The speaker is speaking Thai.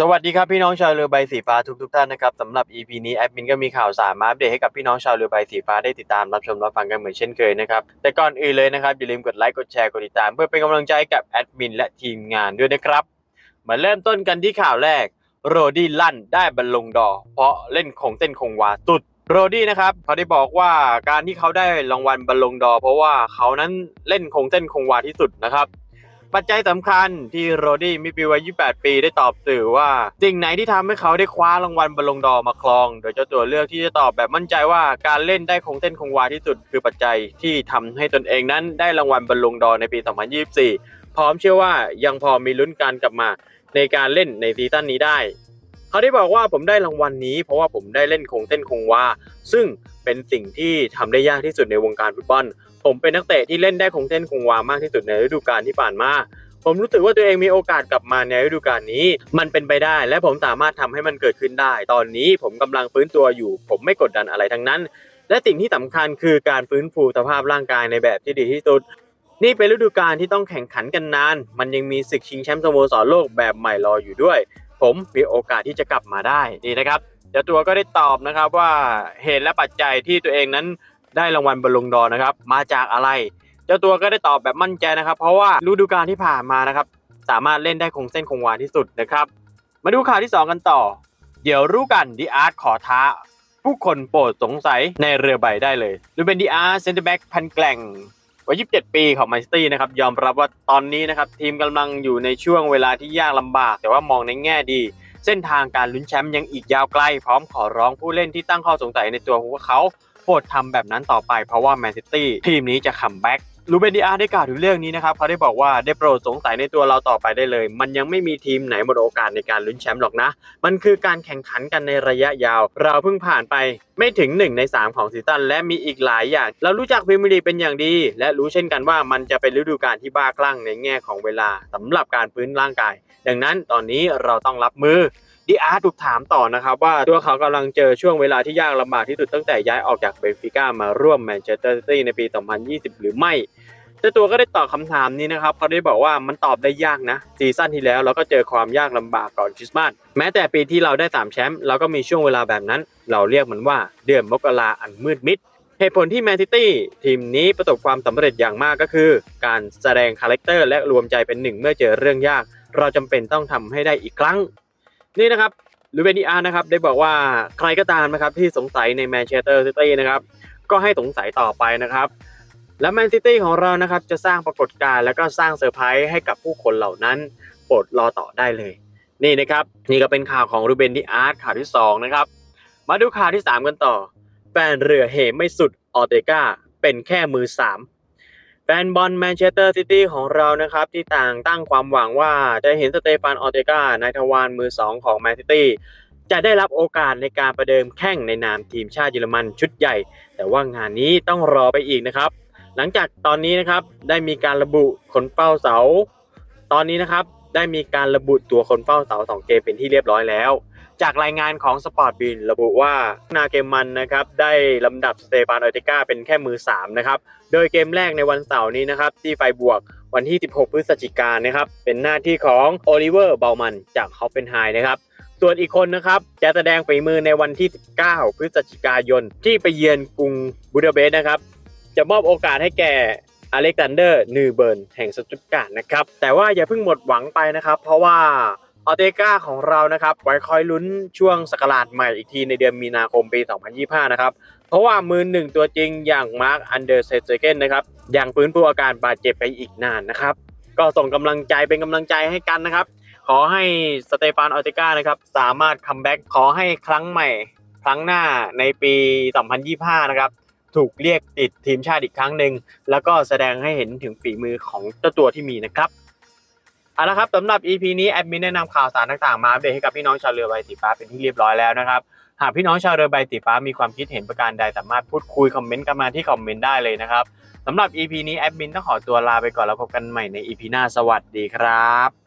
สวัสดีครับพี่น้องชาวเรือใบสีฟ้าทุกทุกๆท่านนะครับสำหรับ EP นี้แอดมินก็มีข่าวสารมาอัปเดตให้กับพี่น้องชาวเรือใบสีฟ้าได้ติดตามรับชมรับฟังกันเหมือนเช่นเคยนะครับแต่ก่อนอื่นเลยนะครับอย่าลืมกดไลค์กดแชร์กดติดตาม เพื่อเป็นกำลังใจกับแอดมินและทีมงานด้วยนะครับมาเริ่มต้นกันที่ข่าวแรกโรดี้ลั่นได้บอลลงดอ เพราะเล่นคงเต้นคงวาตุดโรดี้นะครับเขาได้บอกว่าการที่เขาได้รางวัลบอลลงดอ เพราะว่าเขานั้นเล่นคงเต้นคงวาที่สุดนะครับ ปัจจัยสำคัญที่โรดี้มีปีวัย 28 ปีได้ตอบสื่อว่าสิ่งไหนที่ทำให้เขาได้คว้ารางวัลบอลลงดอร์มาครอง โดยเจ้าตัวเลือกที่จะตอบแบบมั่นใจว่าการเล่นได้คงเส้นคงวาที่สุด คือปัจจัยที่ทำให้ตนเองนั้นได้รางวัลบอลลงดอร์ในปี 2024 พร้อมเชื่อว่ายังพอมีลุ้นการกลับมาในการเล่นในซีซั่นนี้ได้ เขาได้บอกว่าผมได้รางวัลนี้ เพราะว่าผมได้เล่นคงเต้นคงวาซึ่งเป็นสิ่งที่ทำได้ยากที่สุดในวงการฟุตบอล ผมเป็นนักเตะที่เล่นได้คงเต้นคงวามากที่สุดในฤดูกาลที่ผ่านมาผมรู้สึกว่าตัวเองมีโอกาสกลับมาในฤดูกาลนี้ มันเป็นไปได้ และผมสามารถทำให้มันเกิดขึ้นได้ ตอนนี้ผมกำลังฟื้นตัวอยู่ ผมไม่กดดันอะไรทั้งนั้น และสิ่งที่สำคัญคือการฟื้นฟูสภาพร่างกายในแบบที่ดีที่สุด นี่เป็นฤดูกาลที่ต้องแข่งขันกันนาน มันยังมีศึกชิงแชมป์สโมสรโลกแบบใหม่รออยู่ด้วย ผมมีโอกาสที่จะกลับมาได้นี่นะครับเจ้าตัวก็ได้ตอบนะครับว่าเหตุและปัจจัยที่ตัวเองนั้นได้รางวัลบอลลงดอร์นะครับ มาจากอะไร เจ้าตัวก็ได้ตอบแบบมั่นใจนะครับ เพราะว่าฤดูกาลที่ผ่านมานะครับ สามารถเล่นได้คงเส้นคงวาที่สุดนะครับ มาดูข่าวที่ 2 กันต่อ เดี๋ยวรู้กันดีอาร์ตขอท้า ผู้คนโปรดสงสัยในเรือใบได้เลยดูเป็นดีอาร์เซนเตอร์แบ็กพันแกล่ง วัย 27 ปีของแมนซิตี้นะครับยอมรับว่าตอนนี้นะครับทีมกำลังอยู่ในช่วงเวลาที่ยากลำบาก แต่ว่ามองในแง่ดี เส้นทางการลุ้นแชมป์ยังอีกยาวไกล พร้อมขอร้องผู้เล่นที่ตั้งข้อสงสัยในตัวของพวกเขาโปรดทำแบบนั้นต่อไปเพราะว่าแมนซิตี้ทีมนี้จะคัมแบ็ก ลูเบนดีอาร์ได้กล่าวถึงเรื่องนี้นะครับเขาได้บอกว่าได้โปรดสงสัยในตัวเราต่อไปได้เลย มันยังไม่มีทีมไหนหมดโอกาสในการลุ้นแชมป์หรอกนะ มันคือการแข่งขันกันในระยะยาว เราเพิ่งผ่านไปไม่ถึง 1 ใน 3 ของซีซั่นและมีอีกหลายอย่าง เรารู้จักพรีเมียร์ลีกเป็นอย่างดี และรู้เช่นกันว่ามันจะเป็นฤดูกาลที่บ้าคลั่งในแง่ของเวลาสำหรับการฟื้นร่างกาย ดังนั้นตอนนี้เราต้องรับมือ ดีอาร์ถูกถามต่อนะครับว่าตัวเขากำลังเจอช่วงเวลาที่ยากลำบากที่สุดตั้งแต่ย้ายออกจากเบนฟิก้ามาร่วมแมนเชสเตอร์ซิตี้ในปี 2020 หรือไม่เจ้าตัวก็ได้ตอบคำถามนี้นะครับเขาได้บอกว่ามันตอบได้ยากนะซีซั่นที่แล้วเราก็เจอความยากลำบากก่อนคริสต์มาสแม้แต่ปีที่เราได้3แชมป์เราก็มีช่วงเวลาแบบนั้น เราเรียกมันว่าเดือนมกราอันมืดมิดเหตุผลที่แมนซิตี้ทีมนี้ประสบความสำเร็จอย่างมากก็คือ การแสดงคาแรคเตอร์และรวมใจเป็นหนึ่งเมื่อเจอเรื่องยาก เราจำเป็นต้องทำให้ได้อีกครั้ง นี่นะครับลูเบนิอาร์นะครับได้บอกว่าใครก็ตามนะครับที่สงสัยในแมนเชสเตอร์ซิตี้นะครับก็ให้สงสัยต่อไปนะครับ และแมนซิตี้ของเรานะครับจะสร้างปรากฏการณ์และก็สร้างเซอร์ไพรส์ให้กับผู้คนเหล่านั้นโปรดรอต่อได้เลย นี่นะครับนี่ก็เป็นข่าวของรูเบนดิอาร์ตข่าวที่สองนะครับมาดูข่าวที่ 3 กันต่อแฟนเรือเหไม่สุดออเตกาเป็นแค่มือ 3 แฟนบอลแมนเชสเตอร์ซิตี้ของเรานะครับที่ต่างตั้งความหวังว่าจะเห็นสเตฟานออเตกานายทวารมือ 2 ของแมนซิตี้จะได้รับโอกาสในการประเดิมแข่งในนามทีมชาติเยอรมันชุดใหญ่ แต่ว่างานนี้ต้องรอไปอีกนะครับ หลังจากตอนนี้นะครับได้มีการระบุขนเป้าเสา ตอนนี้นะครับ ได้มีการระบุตัวคนเฝ้าเสาสองเกมเป็นที่เรียบร้อยแล้ว จากรายงานของสปอร์ตบินระบุว่านาเกมมันนะครับได้ลำดับสเตฟานออเตกาเป็นแค่มือ 3 นะครับ โดยเกมแรกในวันเสาร์นี้นะครับที่ไฟบวกวันที่ 16 พฤศจิกายนนะครับ เป็นหน้าที่ของโอลิเวอร์เบลมันจากฮอฟเฟนไฮนะครับส่วนอีกคนนะครับจะแสดงฝีมือในวันที่ 19 พฤศจิกายนที่ไปเยือนกรุงบูดาเปสต์นะครับ จะมอบโอกาสให้แก่ อเล็กซานเดอร์นูเบิร์นแห่งสตุตการ์ดนะครับ แต่ว่าอย่าเพิ่งหมดหวังไปนะครับ เพราะว่าออเตกาของเรานะครับ ไว้คอยลุ้นช่วงสกราดใหม่อีกทีในเดือนมีนาคมปี 2025 นะครับ เพราะว่ามือหนึ่งตัวจริงอย่างมาร์คอันเดอร์เซเจเกนนะครับ ยังฟื้นฟูอาการบาดเจ็บไปอีกนานนะครับ ก็ส่งกำลังใจเป็นกำลังใจให้กันนะครับ ขอให้สเตฟานออเตกานะครับสามารถคัมแบ็กขอให้ครั้งใหม่ ครั้งหน้าในปี 2025 นะครับ ถูกเรียกติดทีมชาติอีกครั้งหนึ่งแล้วก็แสดงให้เห็นถึงฝีมือของเจ้าตัวที่มีนะครับเอาละครับสำหรับ EP นี้แอดมินแนะนำข่าวสารต่างๆมาอัปเดตให้กับพี่น้องชาวเรือใบสีฟ้าเป็นที่เรียบร้อยแล้วนะครับหากพี่น้องชาวเรือใบสีฟ้ามีความคิดเห็นประการใดสามารถพูดคุยคอมเมนต์กันมาที่คอมเมนต์ได้เลยนะครับสำหรับ EP นี้แอดมินต้องขอตัวลาไปก่อนแล้วพบกันใหม่ใน EP หน้าสวัสดีครับ